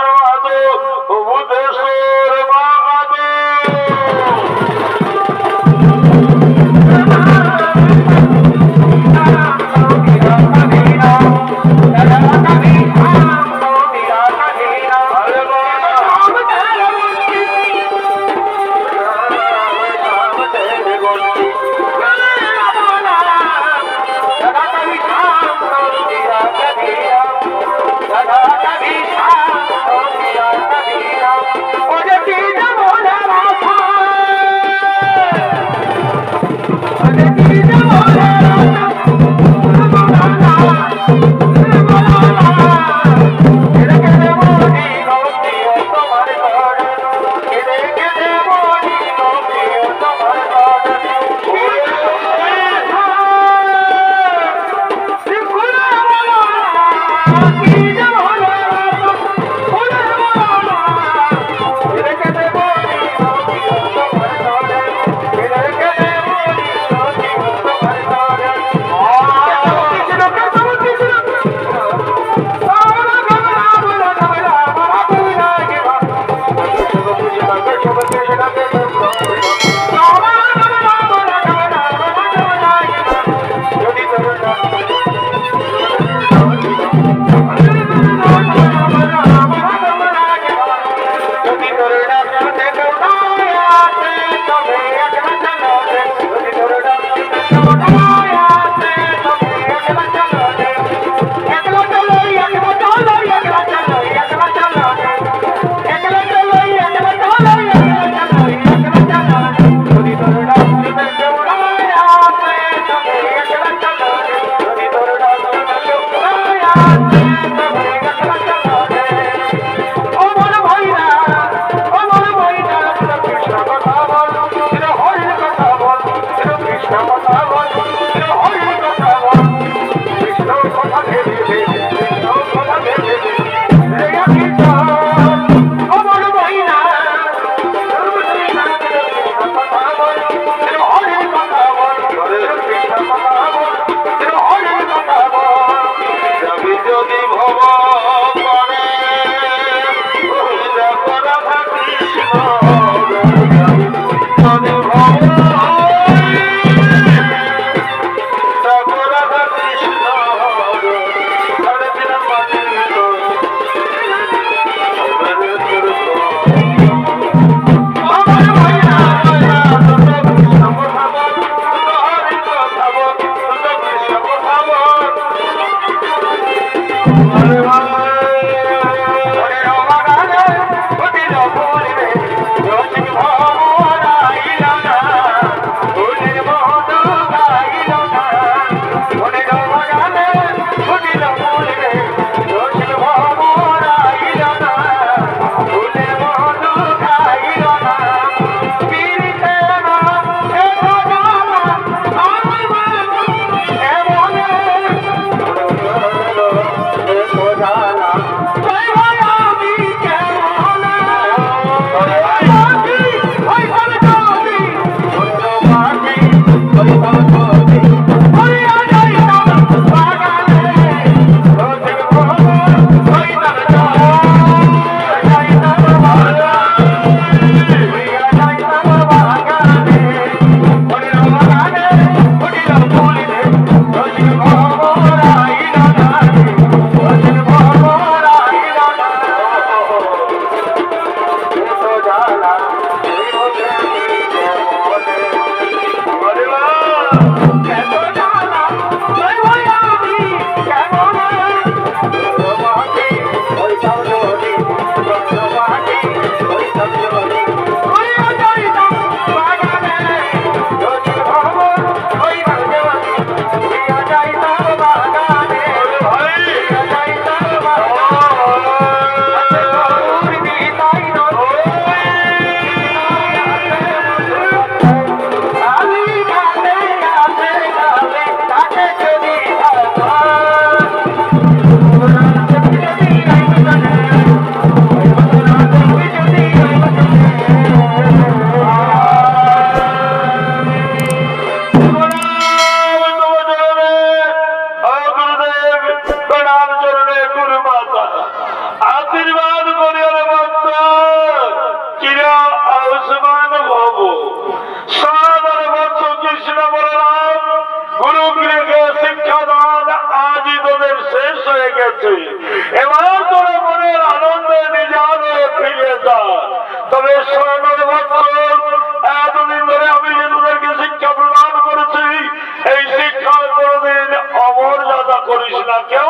আকাশ চন্দ্র যাবি হয়ে এবার তোরা মনের আনন্দে নিজে আলো ফিরে যা। তবে সোনার বছর, এতদিন ধরে আমি যে তোদেরকে শিক্ষা প্রদান করেছি। এই শিক্ষার কোনোদিন অমর্যাদা করিস না। কেমন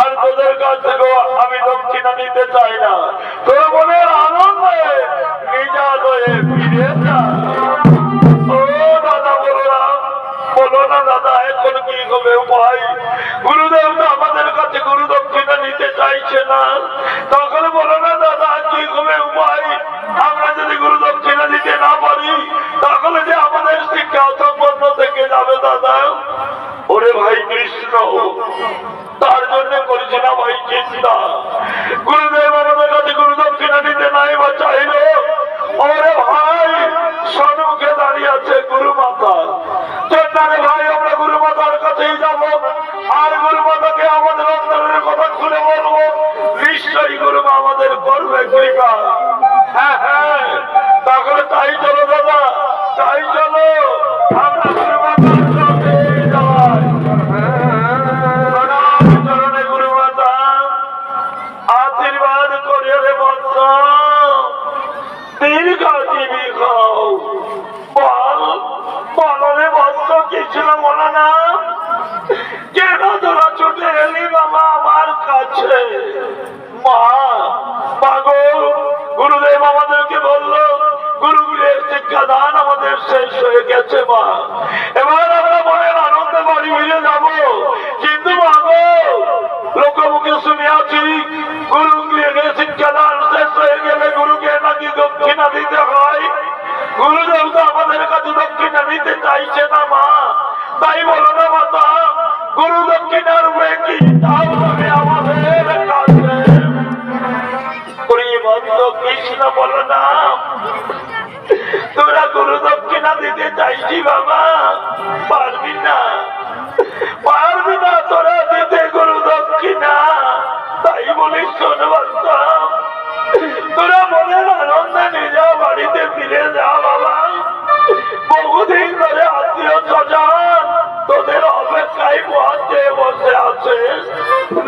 আর তোদের কাছ থেকেও আমি দক্ষিণা নিতে চাই না। তোর মনের আনন্দে ফিরে যা। দাদা এখন কি হবে গুরুদেব তো আমাদের কাছে নিতে চাইছে না। তখন বলো না দাদা, কি হবে আমরা যদি গুরু দক্ষিণা দিতে না পারি তাহলে ভাই কৃষ্ণ। তার জন্য করেছে না ভাই চিন্তা। গুরুদেব আমাদের কাছে গুরু দক্ষিণা নাই বা চাইল। ওরে ভাই সম্মুখে দাঁড়িয়ে আছে গুরু মাতা চেন্নারে ভাই, আমরা গুরু মাতার কাছেই যাব। আর গুরু মাতাকে আমাদের অন্তরের কথা খুলে বলব। নিশ্চয়ই গুরু মা আমাদের করবে কৃপা। হ্যাঁ হ্যাঁ। তাহলে তাই চলো দাদা, তাই চলো। আমরা শেষ হয়ে গেছে, মা। এবার আমরা মায়ের আনন্দে বাড়ি ফিরে যাব। কিন্তু মাগো লোকমুখে শুনিয়াছি, গুরু গৃহে শিক্ষাদান শেষ হয়ে গেলে গুরুকে নাকি দক্ষিণা দিতে হয়। গুরুদেব তো আমাদের কাছে দক্ষিণা নিতে চাইছে না, মা। তাই বলো চাইছি বাবা, পারবি না। পারবি না তোরা দিতে গুরু দক্ষিণা। তাই বলি শোন তোরা মনের আনন্দে নিজে বাড়িতে ফিরে যা বাবা। বহুদিন ধরে আত্মীয় স্বজন তোদের অপেক্ষায় পথে বসে আছে।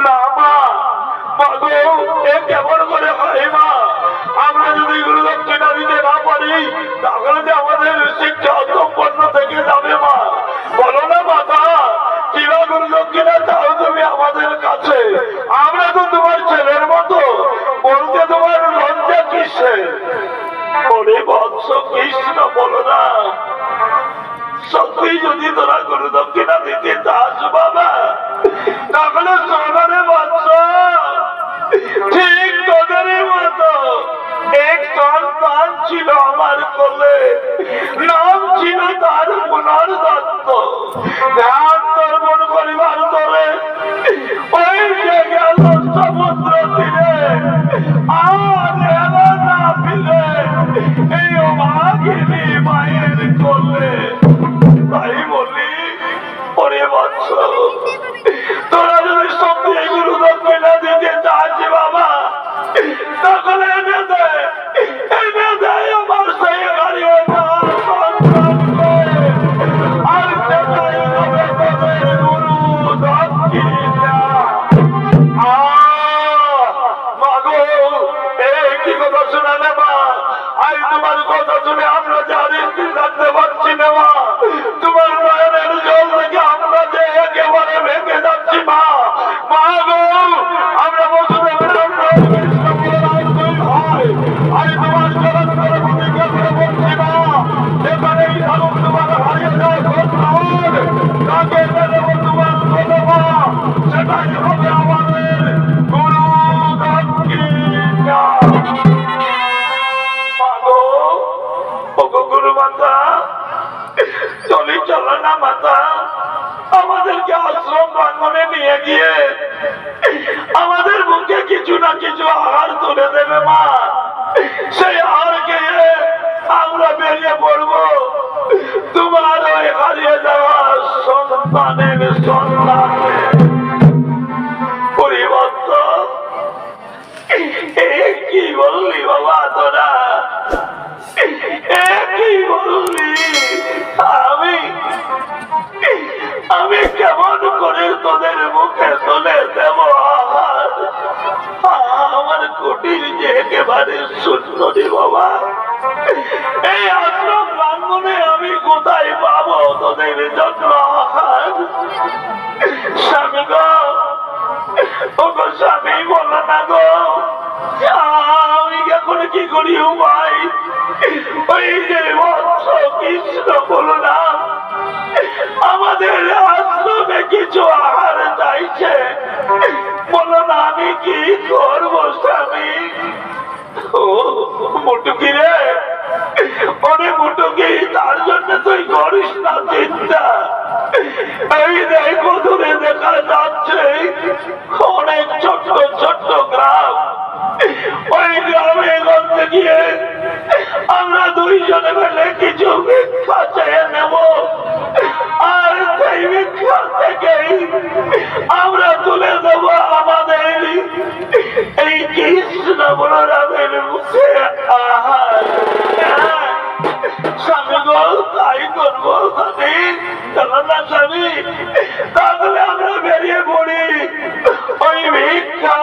না মা কেমন করে হয় মা? আমরা যদি গুরু দক্ষিণা দিতে না পারি, তাহলে যে আমাদের শিক্ষা সম্পন্ন থেকে যাবে মা। বলো না মাতা তুমি আমাদের কাছে? আমরা তো তোমার ছেলের মতো। বলতে তোমার লজ্জা কিসে? ওরে বৎস কৃষ্ণ, বলো না। সত্যি যদি তোরা গুরু দক্ষিণা দিতে চাস, বাবা এক সন্তান ছিল আমার কোলে। নাম ছিল তার পুনর দত্ত। ধ্যান অভাগিনী মায়ের তোরা যদি সত্যি এগুলো দক্ষিণা দিতে বাবা, তাহলে আমাদের মুখে কিছু না কিছু আহার তুলে দেবে মা। সেই আহার খেয়ে আমরা বেরিয়ে পড়ব। তোমার ওই হারিয়ে যাওয়া সন্তানের সন্তানের পরিবর্তন। কি বললি বাবা তোরা? তোদের মুখে তুলে দেব আমার কুটির যে একেবারে সুন্দরী বাবা। এই আশ্রম প্রাঙ্গনে আমি কোথায় পাবো তোদের আহার স্বামী গো স্বামী, বলো না গো। আমি এখন কি করি ভাই ওই যে কৃষ্ণ বলো না। আমাদের কিছু আহার চাইছে। বলো না, আমি কি করব, স্বামী? মুটুকি রে। তার জন্য তুই করিস না চিন্তা। এই দেখো দেখা যাচ্ছে অনেক ছোট্ট ছোট্ট গ্রাম। ওই গ্রামে গঞ্জে গিয়ে আমরা দুইজনে মিলে কিছু ভিক্ষা চেয়ে নেব। শ্রী কৃষ্ণ বলরামের মুখে আহার স্বামী গো তাই করব স্বামী চলো না স্বামী আমরা বেরিয়ে পড়ি ওই ভিক্ষা